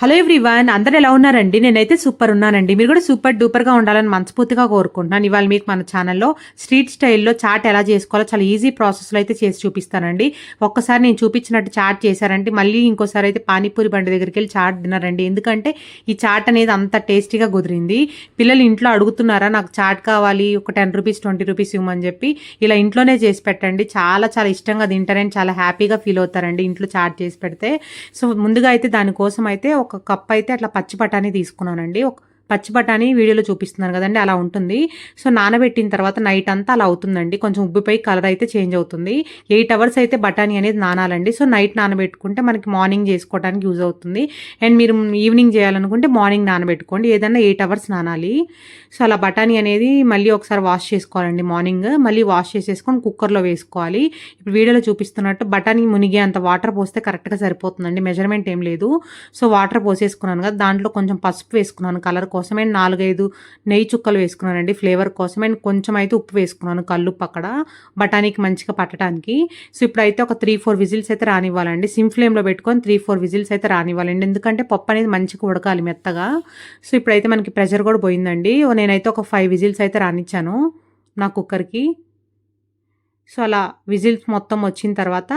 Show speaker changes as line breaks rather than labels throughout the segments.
Hello everyone అందరు ఎలా ఉన్నారండి? నేనైతే సూపర్ ఉన్నానండి. మీరు కూడా సూపర్ డూపర్గా ఉండాలని మనస్ఫూర్తిగా కోరుకుంటున్నాను. ఇవాళ మీకు మన ఛానల్లో స్ట్రీట్ స్టైల్లో చాట్ ఎలా చేసుకోవాలో చాలా ఈజీ ప్రాసెస్లో అయితే చేసి చూపిస్తానండి. ఒక్కసారి నేను చూపించినట్టు చాట్ చేశారంటే మళ్ళీ ఇంకోసారి అయితే పానీపూరి బండి దగ్గరికి వెళ్ళి చాట్ తిన్నారండి. ఎందుకంటే ఈ చాట్ అనేది అంత టేస్టీగా కుదిరింది. పిల్లలు ఇంట్లో అడుగుతున్నారా నాకు చాట్ కావాలి ఒక టెన్ రూపీస్ ట్వంటీ రూపీస్ ఇవ్వమని చెప్పి ఇలా ఇంట్లోనే చేసి పెట్టండి. చాలా చాలా ఇష్టంగా తింటారని చాలా హ్యాపీగా ఫీల్ అవుతారండి ఇంట్లో చాట్ చేసి పెడితే. సో ముందుగా అయితే దానికోసం అయితే ఒక ఒక కప్ అయితే అట్లా పచ్చి బఠానీ తీసుకున్నానండి. ఒక పచ్చి బఠానీ వీడియోలో చూపిస్తున్నాను కదండి అలా ఉంటుంది. సో నానబెట్టిన తర్వాత నైట్ అంతా అలా అవుతుందండి. కొంచెం ఉబ్బిపోయి కలర్ అయితే చేంజ్ అవుతుంది. ఎయిట్ అవర్స్ అయితే బఠానీ అనేది నానాలండి. సో నైట్ నానబెట్టుకుంటే మనకి మార్నింగ్ చేసుకోవడానికి యూజ్ అవుతుంది. అండ్ మీరు ఈవినింగ్ చేయాలనుకుంటే మార్నింగ్ నానబెట్టుకోండి. ఏదన్నా ఎయిట్ అవర్స్ నానాలి. సో అలా బఠానీ అనేది మళ్ళీ ఒకసారి వాష్ చేసుకోవాలండి మార్నింగ్. మళ్ళీ వాష్ చేసేసుకొని కుక్కర్లో వేసుకోవాలి. ఇప్పుడు వీడియోలో చూపిస్తున్నట్టు బఠానీ మునిగే అంత వాటర్ పోస్తే కరెక్ట్గా సరిపోతుందండి. మెజర్మెంట్ ఏం లేదు. సో వాటర్ పోసేసుకున్నాను కదా దాంట్లో కొంచెం పసుపు వేసుకున్నాను కలర్ కోసం. అండ్ నాలుగైదు నెయ్యి చుక్కలు వేసుకున్నానండి. ఫ్లేవర్ కోసం అండ్ కొంచెం అయితే ఉప్పు వేసుకున్నాను కల్లుప్పు అక్కడ. బఠానీకి మంచిగా పట్టడానికి. సో ఇప్పుడైతే ఒక త్రీ ఫోర్ విజిల్స్ అయితే రానివ్వాలండి. సిమ్ ఫ్లేమ్లో పెట్టుకొని త్రీ ఫోర్ విజిల్స్ అయితే రానివ్వాలండి. ఎందుకంటే పప్పు అనేది మంచిగా ఉడకాలి మెత్తగా. సో ఇప్పుడైతే మనకి ప్రెషర్ కూడా పోయిందండి. ఓ నేనైతే ఒక ఫైవ్ విజిల్స్ అయితే రానిచ్చాను నా కుక్కర్కి. సో అలా విజిల్స్ మొత్తం వచ్చిన తర్వాత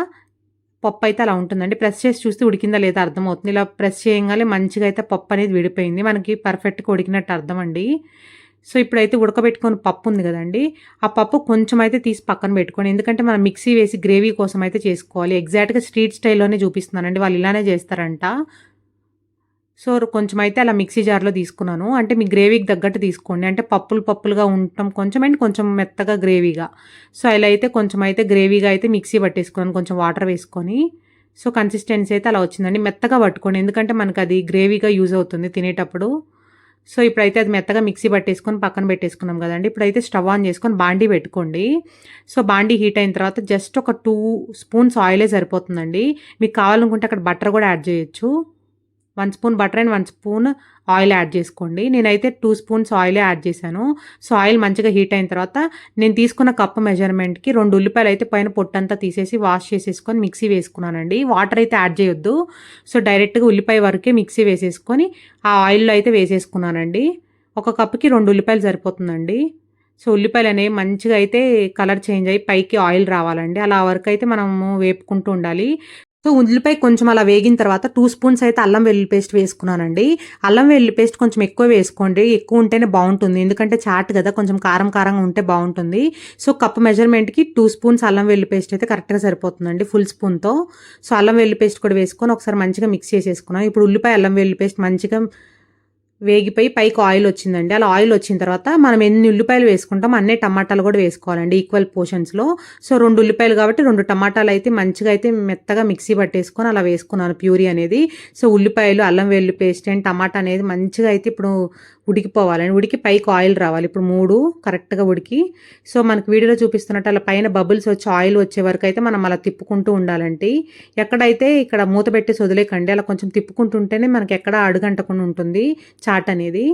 పప్పు అయితే అలా ఉంటుందండి. ప్రెస్ చేసి చూస్తే ఉడికిందా లేదా అర్థమవుతుంది. ఇలా ప్రెస్ చేయగానే మంచిగా అయితే పప్పు అనేది విడిపోయింది. మనకి పర్ఫెక్ట్గా ఉడికినట్టు అర్థం అండి సో ఇప్పుడైతే ఉడకబెట్టుకొని పప్పు ఉంది కదండి. ఆ పప్పు కొంచెం అయితే తీసి పక్కన పెట్టుకోండి. ఎందుకంటే మనం మిక్సీ వేసి గ్రేవీ కోసం అయితే చేసుకోవాలి. ఎగ్జాక్ట్గా స్ట్రీట్ స్టైల్లోనే చూపిస్తున్నానండి. వాళ్ళు ఇలానే చేస్తారంట. సో కొంచెం అయితే అలా మిక్సీ జార్లో తీసుకున్నాను. అంటే మీ గ్రేవీకి తగ్గట్టు తీసుకోండి. అంటే పప్పులు పప్పులుగా ఉండటం కొంచెం అండ్ కొంచెం మెత్తగా గ్రేవీగా. సో అలా అయితే కొంచెం అయితే గ్రేవీగా అయితే మిక్సీ పట్టేసుకున్నాను. కొంచెం వాటర్ వేసుకొని. సో కన్సిస్టెన్సీ అయితే అలా వచ్చిందండి. మెత్తగా పట్టుకోండి. ఎందుకంటే మనకు అది గ్రేవీగా యూజ్ అవుతుంది తినేటప్పుడు. సో ఇప్పుడైతే అది మెత్తగా మిక్సీ పట్టేసుకొని పక్కన పెట్టేసుకున్నాం కదండి. ఇప్పుడైతే స్టవ్ ఆన్ చేసుకొని బాండీ పెట్టుకోండి. సో బాండీ హీట్ అయిన తర్వాత జస్ట్ ఒక టూ స్పూన్స్ ఆయిలే సరిపోతుందండి. మీకు కావాలనుకుంటే అక్కడ బటర్ కూడా యాడ్ చేయొచ్చు. One spoon butter and one spoon oil add చేసుకోండి. నేనైతే టూ స్పూన్స్ ఆయిలే యాడ్ చేశాను. సో ఆయిల్ మంచిగా హీట్ అయిన తర్వాత నేను తీసుకున్న కప్పు మెజర్మెంట్కి రెండు ఉల్లిపాయలు అయితే పైన పొట్టంతా తీసేసి వాష్ చేసేసుకొని మిక్సీ వేసుకున్నానండి. వాటర్ అయితే యాడ్ చేయొద్దు. సో డైరెక్ట్గా ఉల్లిపాయ వరకే మిక్సీ వేసేసుకొని ఆ ఆయిల్లో అయితే వేసేసుకున్నానండి. ఒక కప్పుకి రెండు ఉల్లిపాయలు సరిపోతుందండి. సో ఉల్లిపాయలు అనేవి మంచిగా అయితే కలర్ చేంజ్ అయ్యి పైకి ఆయిల్ రావాలండి. అలా వరకు అయితే మనము వేపుకుంటూ ఉండాలి. సో ఉల్లిపాయ కొంచెం అలా వేగిన తర్వాత టూ స్పూన్స్ అయితే అల్లం వెల్లుల్లి పేస్ట్ వేసుకున్నానండి. అల్లం వెల్లుల్లి పేస్ట్ కొంచెం ఎక్కువ వేసుకోండి. ఎక్కువ ఉంటేనే బాగుంటుంది. ఎందుకంటే చాట్ కదా కొంచెం కారం కారంగా ఉంటే బాగుంటుంది. సో కప్ మెజర్మెంట్కి టూ స్పూన్స్ అల్లం వెల్లుల్లి పేస్ట్ అయితే కరెక్ట్గా సరిపోతుందండి ఫుల్ స్పూన్తో సో అల్లం వెల్లుల్లి పేస్ట్ కూడా వేసుకొని ఒకసారి మంచిగా మిక్స్ చేసేసుకున్నాం. ఇప్పుడు ఉల్లిపాయ అల్లం వెల్లుల్లి పేస్ట్ మంచిగా వేగిపోయి పైకి ఆయిల్ వచ్చిందండి. అలా ఆయిల్ వచ్చిన తర్వాత మనం ఎన్ని ఉల్లిపాయలు వేసుకుంటాం అన్నీ టమాటాలు కూడా వేసుకోవాలండి ఈక్వల్ పోర్షన్స్లో సో రెండు ఉల్లిపాయలు కాబట్టి రెండు టమాటాలు అయితే మంచిగా అయితే మెత్తగా మిక్సీ పట్టేసుకొని అలా వేసుకున్నాను ప్యూరీ అనేది. సో ఉల్లిపాయలు అల్లం వెల్లుల్లి పేస్ట్ అండ్ టమాటా అనేది మంచిగా అయితే ఇప్పుడు ఉడికిపోవాలని ఉడికి పైకి ఆయిల్ రావాలి. ఇప్పుడు మూడు కరెక్ట్గా ఉడికి. సో మనకు వీడియోలో చూపిస్తున్నట్టు అలా పైన బబుల్స్ వచ్చి ఆయిల్ వచ్చే వరకు అయితే మనం అలా తిప్పుకుంటూ ఉండాలండి. ఎక్కడైతే ఇక్కడ మూత పెట్టి వదిలేకండి. అలా కొంచెం తిప్పుకుంటుంటేనే మనకి ఎక్కడ అడుగంటకుండా ఉంటుంది చాట్ అనేది.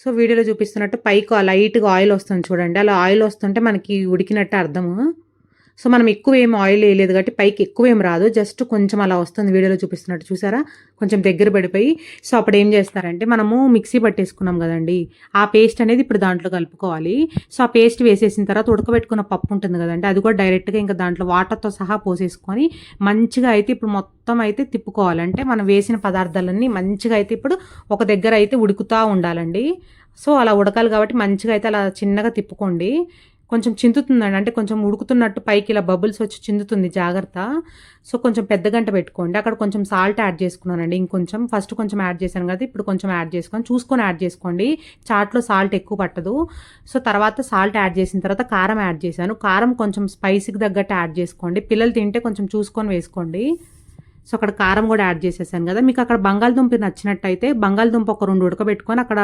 సో వీడియోలో చూపిస్తున్నట్టు పైకి లైట్గా ఆయిల్ వస్తుంది చూడండి. అలా ఆయిల్ వస్తుంటే మనకి ఉడికినట్టు అర్థము. సో మనం ఎక్కువ ఏం ఆయిల్ వేయలేదు కాబట్టి పైకి ఎక్కువ ఏం రాదు. జస్ట్ కొంచెం అలా వస్తుంది వీడియోలో చూపిస్తున్నట్టు. చూసారా? కొంచెం దగ్గర పడిపోయి. సో అప్పుడు ఏం చేస్తారంటే మనము మిక్సీ పట్టేసుకున్నాం కదండి. ఆ పేస్ట్ అనేది ఇప్పుడు దాంట్లో కలుపుకోవాలి. సో ఆ పేస్ట్ వేసేసిన తర్వాత ఉడకబెట్టుకున్న పప్పు ఉంటుంది కదండి. అది కూడా డైరెక్ట్గా ఇంకా దాంట్లో వాటర్తో సహా పోసేసుకొని మంచిగా అయితే ఇప్పుడు మొత్తం అయితే తిప్పుకోవాలంటే మనం వేసిన పదార్థాలన్నీ మంచిగా అయితే ఇప్పుడు ఒక దగ్గర అయితే ఉడుకుతూ ఉండాలండి. సో అలా ఉడకాలి కాబట్టి మంచిగా అయితే అలా చిన్నగా తిప్పుకోండి. కొంచెం చిందుతుందండి. అంటే కొంచెం ఉడుకుతున్నట్టు పైకి ఇలా బబుల్స్ వచ్చి చిందుతుంది జాగ్రత్త. సో కొంచెం పెద్ద గంట పెట్టుకోండి. అక్కడ కొంచెం సాల్ట్ యాడ్ చేసుకున్నానండి. ఇంకొంచెం ఫస్ట్ కొంచెం యాడ్ చేశాను కదా ఇప్పుడు కొంచెం యాడ్ చేసుకొని చూసుకొని యాడ్ చేసుకోండి. చాట్లో సాల్ట్ ఎక్కువ పట్టదు. సో తర్వాత సాల్ట్ యాడ్ చేసిన తర్వాత కారం యాడ్ చేశాను. కారం కొంచెం స్పైసీకి తగ్గట్టు యాడ్ చేసుకోండి. పిల్లలు తింటే కొంచెం చూసుకొని వేసుకోండి. సో అక్కడ కారం కూడా యాడ్ చేసేసాను కదా. మీకు అక్కడ బంగాళదుంప నచ్చినట్టయితే బంగాళదుంప ఒక రెండు ఉడకబెట్టుకొని అక్కడ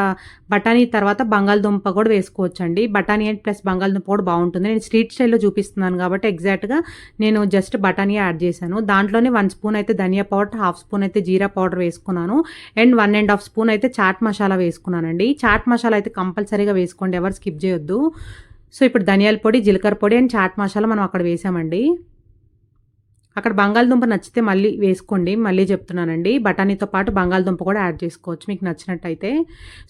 బఠానీ తర్వాత బంగాళదుంప కూడా వేసుకోవచ్చండి. బఠానీ అండ్ ప్లస్ బంగాళదుంప కూడా బాగుంటుంది. నేను స్ట్రీట్ స్టైల్లో చూపిస్తున్నాను కాబట్టి ఎగ్జాక్ట్గా నేను జస్ట్ బఠానీ యాడ్ చేశాను. దాంట్లోనే వన్ స్పూన్ అయితే ధనియా పౌడర్ హాఫ్ స్పూన్ అయితే జీరా పౌడర్ వేసుకున్నాను. And one and half spoon అయితే చాట్ మసాలా వేసుకున్నానండి. చాట్ మసాలా అయితే కంపల్సరీగా వేసుకోండి. ఎవరు స్కిప్ చేయొద్దు. సో ఇప్పుడు ధనియాల పొడి జీలకర్ర పొడి అండ్ చాట్ మసాలా మనం అక్కడ వేసామండి. అక్కడ బంగాళదుంప నచ్చితే మళ్ళీ వేసుకోండి మళ్ళీ చెప్తున్నానండి. బఠానీతో పాటు బంగాళదుంప కూడా యాడ్ చేసుకోవచ్చు మీకు నచ్చినట్టయితే.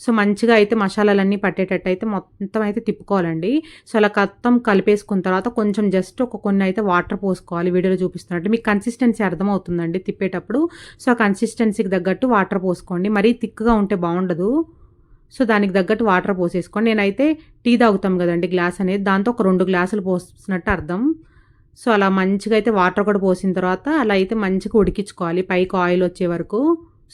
సో మంచిగా అయితే మసాలాలన్నీ పట్టేటట్టు అయితే మొత్తం అయితే తిప్పుకోవాలండి. సో అలా మొత్తం కలిపేసుకున్న తర్వాత కొంచెం జస్ట్ ఒక కొన్ని అయితే వాటర్ పోసుకోవాలి వీడియోలో చూపిస్తున్నట్టు. మీకు కన్సిస్టెన్సీ అర్థమవుతుందండి తిప్పేటప్పుడు. సో ఆ కన్సిస్టెన్సీకి తగ్గట్టు వాటర్ పోసుకోండి. మరీ థిక్గా ఉంటే బాగుండదు. సో దానికి తగ్గట్టు వాటర్ పోసేసుకోండి. నేనైతే టీ తాగుతాం కదండి గ్లాస్ అనేది. దాంతో ఒక రెండు గ్లాసులు పోసినట్టు అర్థం. సో అలా మంచిగా అయితే వాటర్ కూడా పోసిన తర్వాత అలా అయితే మంచిగా ఉడికించుకోవాలి. పైకి ఆయిల్ వచ్చే వరకు.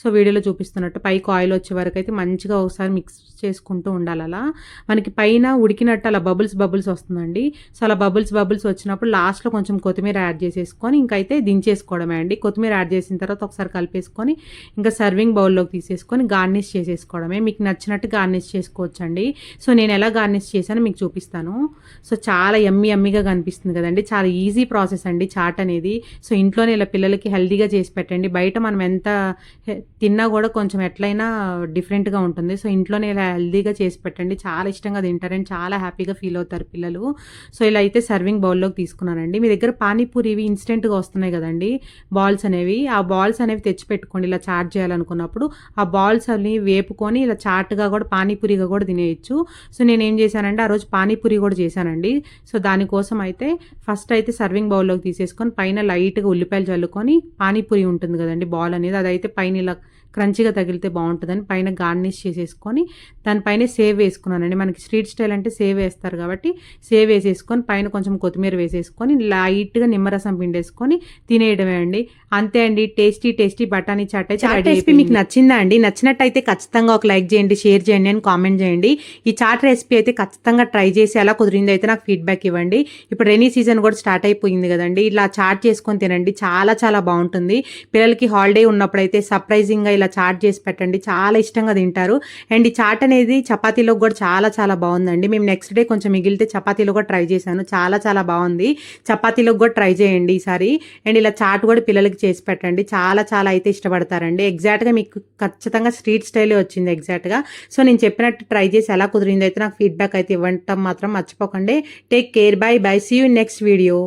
సో వీడియోలో చూపిస్తున్నట్టు పైకి ఆయిల్ వచ్చే వరకు అయితే మంచిగా ఒకసారి మిక్స్ చేసుకుంటూ ఉండాలి అలా. మనకి పైన ఉడికినట్టు అలా బబుల్స్ బబుల్స్ వస్తుందండి. సో అలా బబుల్స్ బబుల్స్ వచ్చినప్పుడు లాస్ట్లో కొంచెం కొత్తిమీర యాడ్ చేసేసుకొని ఇంకైతే దించేసుకోవడమే అండి. కొత్తిమీర యాడ్ చేసిన తర్వాత ఒకసారి కలిపేసుకొని ఇంకా సర్వింగ్ బౌల్లోకి తీసేసుకొని గార్నిష్ చేసేసుకోవడమే. మీకు నచ్చినట్టు గార్నిష్ చేసుకోవచ్చండి. సో నేను ఎలా గార్నిష్ చేశానో మీకు చూపిస్తాను. సో చాలా ఎమ్మి ఎమ్మిగా కనిపిస్తుంది కదండి. చాలా ఈజీ ప్రాసెస్ అండి చాట్ అనేది. సో ఇంట్లోనే ఇలా పిల్లలకి హెల్దీగా చేసి పెట్టండి. బయట మనం ఎంత తిన్నా కూడా కొంచెం ఎట్లయినా డిఫరెంట్గా ఉంటుంది. సో ఇంట్లోనే ఇలా హెల్దీగా చేసి పెట్టండి. చాలా ఇష్టంగా తింటారని చాలా హ్యాపీగా ఫీల్ అవుతారు పిల్లలు. సో ఇలా అయితే సర్వింగ్ బౌల్లోకి తీసుకున్నానండి. మీ దగ్గర పానీపూరి ఇవి ఇన్స్టెంట్గా వస్తున్నాయి కదండి బాల్స్ అనేవి. ఆ బాల్స్ అనేవి తెచ్చి పెట్టుకోండి. ఇలా చాట్ చేయాలనుకున్నప్పుడు ఆ బాల్స్ అన్ని వేపుకొని ఇలా చాట్గా కూడా పానీపూరిగా కూడా తినేయచ్చు. సో నేను ఏం చేశానంటే ఆ రోజు పానీపూరి కూడా చేశానండి. సో దానికోసం అయితే ఫస్ట్ అయితే సర్వింగ్ బౌల్లోకి తీసేసుకొని పైన లైట్గా ఉల్లిపాయలు చల్లుకొని పానీపూరి ఉంటుంది కదండి బాల్ అనేది. అదైతే పైన ఇలా క్రంచిగా తగిలితే బాగుంటుందని పైన గార్నిష్ చేసేసుకొని దానిపైన సేవ్ వేసుకున్నానండి. మనకి స్ట్రీట్ స్టైల్ అంటే సేవ్ వేస్తారు కాబట్టి సేవ్ వేసేసుకొని పైన కొంచెం కొత్తిమీర వేసేసుకొని లైట్గా నిమ్మరసం పిండేసుకొని తినేయడమే అండి. అంతే అండి. టేస్టీ టేస్టీ బఠానీ చాట్ అయితే
చాట్ రెసిపీ మీకు
నచ్చిందా అండి? నచ్చినట్టయితే ఖచ్చితంగా ఒక లైక్ చేయండి షేర్ చేయండి అని కామెంట్ చేయండి. ఈ చాట్ రెసిపీ అయితే ఖచ్చితంగా ట్రై చేసి ఎలా కుదిరిందో అయితే నాకు ఫీడ్బ్యాక్ ఇవ్వండి. ఇప్పుడు రెనీ సీజన్ కూడా స్టార్ట్ అయిపోయింది కదండి. ఇలా చాట్ చేసుకొని తినండి. చాలా చాలా బాగుంటుంది. పిల్లలకి హాలిడే ఉన్నప్పుడు అయితే సర్ప్రైజింగ్గా ఇలా చాట్ చేసి పెట్టండి. చాలా ఇష్టంగా తింటారు. అండ్ ఈ చాట్ అనేది చపాతీలో కూడా చాలా చాలా బాగుందండి. మేము నెక్స్ట్ డే కొంచెం మిగిలితే చపాతీలో కూడా ట్రై చేశాను. చాలా చాలా బాగుంది. చపాతీలో కూడా ట్రై చేయండి ఈసారి. అండ్ ఇలా చాట్ కూడా పిల్లలకి చేసి పెట్టండి. చాలా చాలా అయితే ఇష్టపడతారండి. ఎగ్జాక్ట్గా మీకు ఖచ్చితంగా స్ట్రీట్ స్టైలే వచ్చింది ఎగ్జాక్ట్గా సో నేను చెప్పినట్టు ట్రై చేసి ఎలా కుదిరిందో అయితే నాకు ఫీడ్బ్యాక్ అయితే ఇవ్వటం మాత్రం మర్చిపోకండి. Take care bye bye see you next video